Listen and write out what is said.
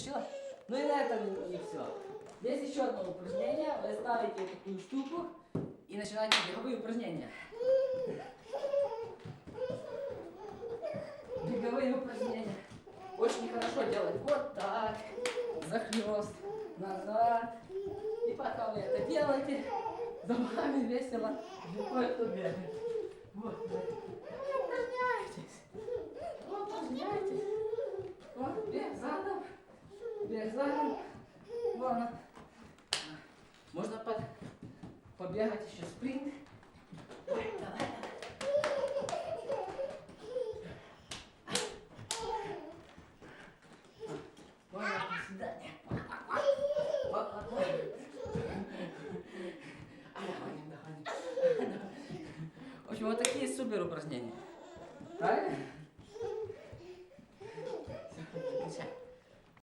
вытащила. Ну и на этом не все. Здесь еще одно упражнение. Вы ставите такую штуку и начинаете беговые упражнения. Беговые упражнения. Очень хорошо делать вот так, захлест, назад. И пока вы это делаете, за вами весело легко кто бегает. Вот, вот. Бег загнан. Ладно. Можно под... побегать еще спринт. Ой, давай, давай. Можно приседание. В общем, вот такие супер упражнения. Правильно? Все,